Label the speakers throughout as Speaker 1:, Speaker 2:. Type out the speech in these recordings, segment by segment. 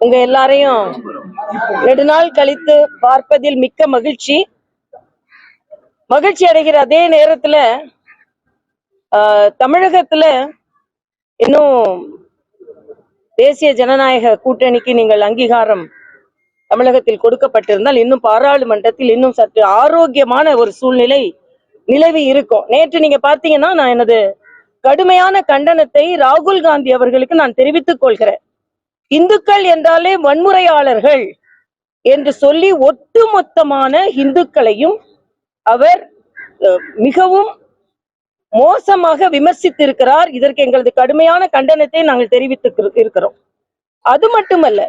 Speaker 1: உங்க எல்லாரையும் நெடுநாள் கழித்து பார்ப்பதில் மிக்க மகிழ்ச்சி. மகிழ்ச்சி அடைகிற அதே நேரத்துல ஆஹ், தமிழகத்துல இன்னும் தேசிய ஜனநாயக கூட்டணிக்கு நீங்கள் அங்கீகாரம் தமிழகத்தில் கொடுக்கப்பட்டிருந்தால் இன்னும் பாராளுமன்றத்தில் இன்னும் சற்று ஆரோக்கியமான ஒரு சூழ்நிலை நிலவி இருக்கும். நேற்று நீங்க பாத்தீங்கன்னா நான் எனது கடுமையான கண்டனத்தை ராகுல் காந்தி அவர்களுக்கு நான் தெரிவித்துக் கொள்கிறேன். இந்துக்கள் என்றாலே வன்முறையாளர்கள் என்று சொல்லி ஒட்டுமொத்தமான இந்துக்களையும் அவர் மிகவும் மோசமாக விமர்சித்திருக்கிறார். இதற்கு எங்களது கடுமையான கண்டனத்தை நாங்கள் தெரிவித்து இருக்கிறோம். அது மட்டுமல்ல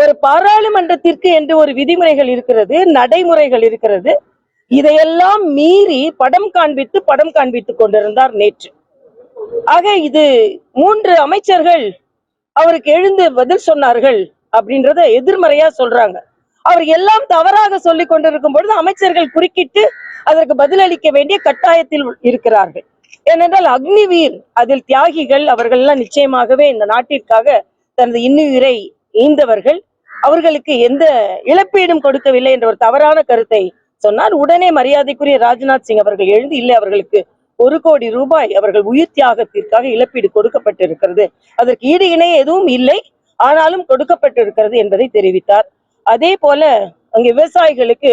Speaker 1: ஒரு பாராளுமன்றத்திற்கு என்று ஒரு விதிமுறைகள் இருக்கிறது நடைமுறைகள் இருக்கிறது. இதையெல்லாம் மீறி படம் காண்பித்து படம் காண்பித்துக் கொண்டிருந்தார் நேற்று. ஆக இது மூன்று அமைச்சர்கள் அவருக்கு எழுந்து பதில் சொன்னார்கள் அப்படின்றத எதிர்மறையா சொல்றாங்க. அவர் எல்லாம் தவறாக சொல்லிக் கொண்டிருக்கும் பொழுது அமைச்சர்கள் குறுக்கிட்டு அதற்கு பதிலளிக்க வேண்டிய கட்டாயத்தில் இருக்கிறார்கள். ஏனென்றால் அக்னிவீர் அதில் தியாகிகள் அவர்கள் எல்லாம் நிச்சயமாகவே இந்த நாட்டிற்காக தனது இன்னுயிரை ஈந்தவர்கள். அவர்களுக்கு எந்த இழப்பீடும் கொடுக்கவில்லை என்ற ஒரு தவறான கருத்தை சொன்னார். உடனே மரியாதைக்குரிய ராஜ்நாத் சிங் அவர்கள் எழுந்து இல்லை அவர்களுக்கு ஒரு கோடி ரூபாய் அவர்கள் உயிர் தியாகத்திற்காக இழப்பீடு கொடுக்கப்பட்டிருக்கிறது. அதற்கு ஈடு இணை எதுவும் இல்லை. ஆனாலும் கொடுக்கப்பட்டிருக்கிறது என்பதை தெரிவித்தார். அதே போல அங்கே விவசாயிகளுக்கு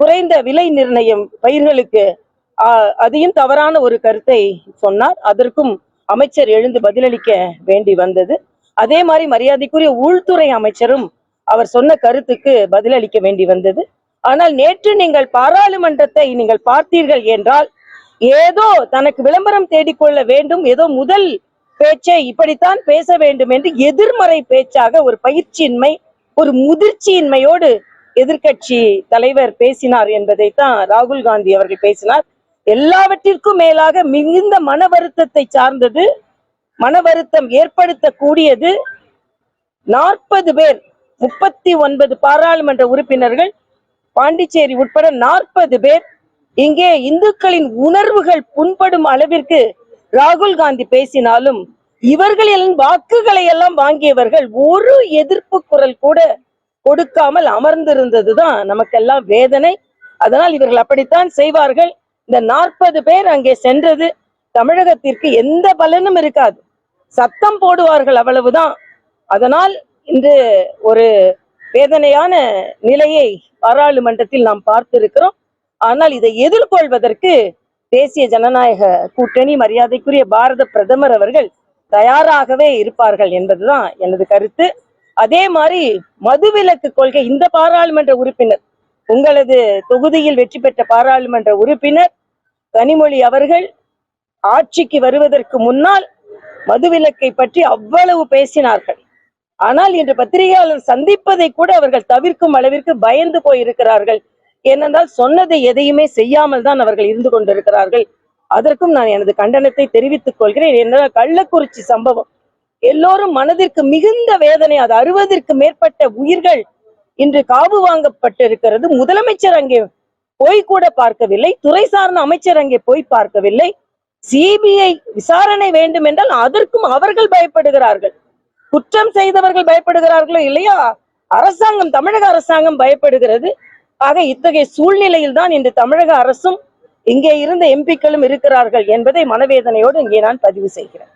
Speaker 1: குறைந்த விலை நிர்ணயம் பயிர்களுக்கு அதையும் தவறான ஒரு கருத்தை சொன்னார். அதற்கும் அமைச்சர் எழுந்து பதிலளிக்க வேண்டி வந்தது. அதே மாதிரி மரியாதைக்குரிய உள்துறை அமைச்சரும் அவர் சொன்ன கருத்துக்கு பதிலளிக்க வேண்டி வந்தது. ஆனால் நேற்று நீங்கள் பாராளுமன்றத்தை நீங்கள் பார்த்தீர்கள் என்றால் ஏதோ தனக்கு விளம்பரம் தேடிக்கொள்ள வேண்டும். ஏதோ முதல் பேச்சை இப்படித்தான் பேச வேண்டும் என்று எதிர்மறை பேச்சாக ஒரு பயிற்சியின்மை ஒரு முதிர்ச்சியின்மையோடு எதிர்கட்சி தலைவர் பேசினார் என்பதைத்தான் ராகுல் காந்தி அவர்கள் பேசினார். எல்லாவற்றிற்கும் மேலாக மிகுந்த மன வருத்தத்தை சார்ந்தது மன வருத்தம் ஏற்படுத்தக்கூடியது. நாற்பது பேர் முப்பத்தி ஒன்பது பாராளுமன்ற உறுப்பினர்கள் பாண்டிச்சேரி உட்பட நாற்பது பேர் இங்கே இந்துக்களின் உணர்வுகள் புண்படும் அளவிற்கு ராகுல் காந்தி பேசினாலும் இவர்களின் வாக்குகளை எல்லாம் வாங்கியவர்கள் ஒரு எதிர்ப்பு குரல் கூட கொடுக்காமல் அமர்ந்திருந்ததுதான் நமக்கெல்லாம் வேதனை. அதனால் இவர்கள் அப்படித்தான் செய்வார்கள். இந்த நாற்பது பேர் அங்கே சென்றது தமிழகத்திற்கு எந்த பலனும் இருக்காது. சத்தம் போடுவார்கள் அவ்வளவுதான். அதனால் இன்று ஒரு வேதனையான நிலையை பாராளுமன்றத்தில் நாம் பார்த்திருக்கிறோம். ஆனால் இதை எதிர்கொள்வதற்கு தேசிய ஜனநாயக கூட்டணி மரியாதைக்குரிய பாரத பிரதமர் அவர்கள் தயாராகவே இருப்பார்கள் என்பதுதான் எனது கருத்து. அதே மாதிரி மதுவிலக்கு கொள்கை இந்த பாராளுமன்ற உறுப்பினர் உங்களது தொகுதியில் வெற்றி பெற்ற பாராளுமன்ற உறுப்பினர் கனிமொழி அவர்கள் ஆட்சிக்கு வருவதற்கு முன்னால் மதுவிலக்கை பற்றி அவ்வளவு பேசினார்கள். ஆனால் இன்று பத்திரிகையாளர் சந்திப்பதை கூட அவர்கள் தவிர்க்கும் அளவிற்கு பயந்து போயிருக்கிறார்கள். ஏனென்றால் சொன்னதை எதையுமே செய்யாமல் தான் அவர்கள் இருந்து கொண்டிருக்கிறார்கள். அதற்கும் நான் எனது கண்டனத்தை தெரிவித்துக் கொள்கிறேன். என்றால் கள்ளக்குறிச்சி சம்பவம். எல்லோரும் மனதிற்கு மிகுந்த வேதனை அது அறுபதற்கு மேற்பட்ட உயிர்கள் இன்று காவு வாங்கப்பட்டிருக்கிறது. முதலமைச்சர் அங்கே போய் கூட பார்க்கவில்லை. துறை சார்ந்த அமைச்சர் அங்கே போய் பார்க்கவில்லை. சிபிஐ விசாரணை வேண்டும் என்றால் அதற்கும் அவர்கள் பயப்படுகிறார்கள். குற்றம் செய்தவர்கள் பயப்படுகிறார்களோ இல்லையா அரசாங்கம் தமிழக அரசாங்கம் பயப்படுகிறது. ஆக இத்தகைய சூழ்நிலையில் தான் இன்று தமிழக அரசும் இங்கே இருந்த எம்பிக்களும் இருக்கிறார்கள் என்பதை மனவேதனையோடு இங்கே நான் பதிவு செய்கிறேன்.